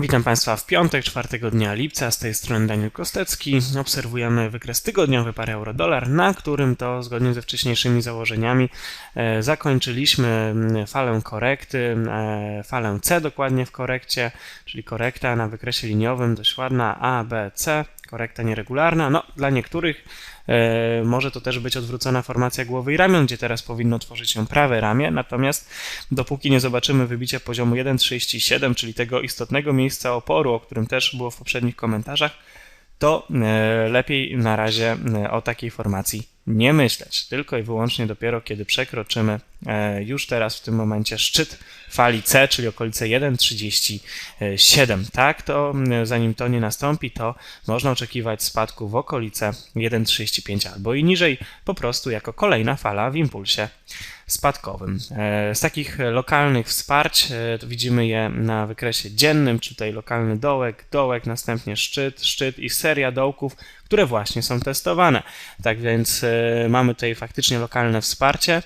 Witam Państwa w piątek, 4 dnia lipca, z tej strony Daniel Kostecki. Obserwujemy wykres tygodniowy pary euro-dolar, na którym to zgodnie ze wcześniejszymi założeniami e, zakończyliśmy falę korekty, e, falę C dokładnie w korekcie, czyli korekta na wykresie liniowym, dość ładna A, B, C, korekta nieregularna. No, dla niektórych może to też być odwrócona formacja głowy i ramion, gdzie teraz powinno tworzyć się prawe ramię, natomiast dopóki nie zobaczymy wybicia poziomu 1,37, czyli tego istotnego miejsca oporu, o którym też było w poprzednich komentarzach, to e, lepiej na razie e, o takiej formacji nie myśleć, tylko i wyłącznie dopiero kiedy przekroczymy e, już teraz w tym momencie szczyt fali C, czyli okolice 1,37. Tak, to zanim to nie nastąpi, to można oczekiwać spadku w okolice 1,35 albo i niżej, po prostu jako kolejna fala w impulsie spadkowym. E, z takich lokalnych wsparć e, widzimy je na wykresie dziennym, czy tutaj lokalny dołek, dołek, następnie szczyt, szczyt i seria dołków, które właśnie są testowane. Tak więc e, mamy tutaj faktycznie lokalne wsparcie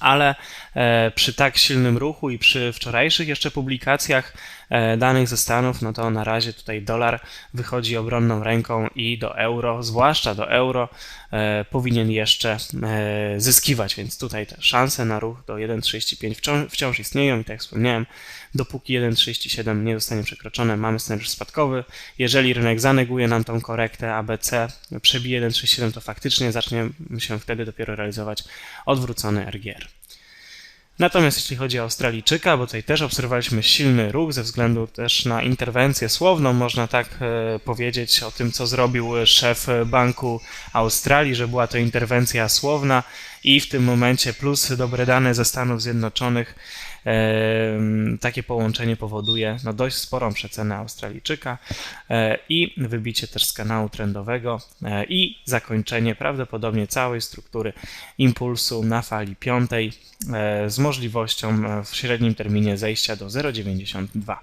ale e, przy tak silnym ruchu i przy wczorajszych jeszcze publikacjach e, danych ze Stanów, no to na razie tutaj dolar wychodzi obronną ręką i do euro, zwłaszcza do euro, e, powinien jeszcze zyskiwać, więc tutaj te szanse na ruch do 1,35 wciąż, istnieją i tak jak wspomniałem, dopóki 1,37 nie zostanie przekroczone, mamy scenariusz spadkowy. Jeżeli rynek zaneguje nam tą korektę ABC, przebije 1,37, to faktycznie zaczniemy się wtedy dopiero realizować odwrócony RGR. Natomiast jeśli chodzi o Australijczyka, bo tutaj też obserwowaliśmy silny ruch ze względu też na interwencję słowną, można tak e, powiedzieć o tym, co zrobił szef Banku Australii, że była to interwencja słowna i w tym momencie plus dobre dane ze Stanów Zjednoczonych takie połączenie powoduje no, dość sporą przecenę Australijczyka e, i wybicie też z kanału trendowego e, i zakończenie prawdopodobnie całej struktury impulsu na fali piątej e, z możliwością w średnim terminie zejścia do 0,92.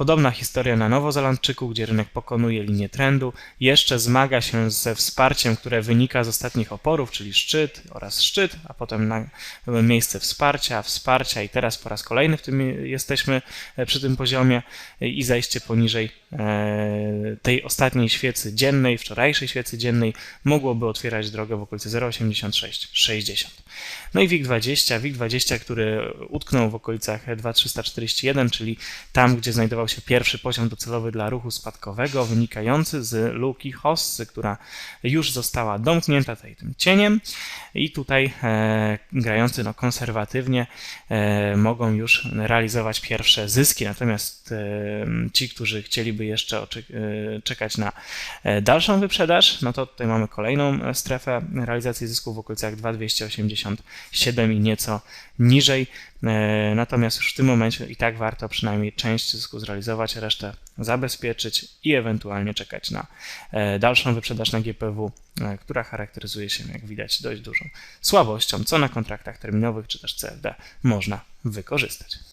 Podobna historia na Nowozelandczyku, gdzie rynek pokonuje linię trendu, jeszcze zmaga się ze wsparciem, które wynika z ostatnich oporów, czyli szczyt oraz szczyt, a potem na miejsce wsparcia, wsparcia i teraz po raz kolejny w tym jesteśmy e, przy tym poziomie i zejście poniżej e, tej ostatniej świecy dziennej, wczorajszej świecy dziennej mogłoby otwierać drogę w okolicy 0,86-60. No i WIG20, WIG20, który utknął w okolicach 2,341, czyli tam, gdzie znajdował się pierwszy poziom docelowy dla ruchu spadkowego, wynikający z luki Hossy, która już została domknięta tutaj tym cieniem i tutaj e, grający no, konserwatywnie e, mogą już realizować pierwsze zyski, natomiast e, ci, którzy chcieliby jeszcze e, czekać na e, dalszą wyprzedaż, no to tutaj mamy kolejną strefę realizacji zysków w okolicach 2,287 i nieco niżej. E, natomiast już w tym momencie i tak warto przynajmniej część zysku zrealizować, resztę zabezpieczyć i ewentualnie czekać na e, dalszą wyprzedaż na GPW, e, która charakteryzuje się, jak widać, dość dużą słabością, co na kontraktach terminowych czy też CFD można wykorzystać.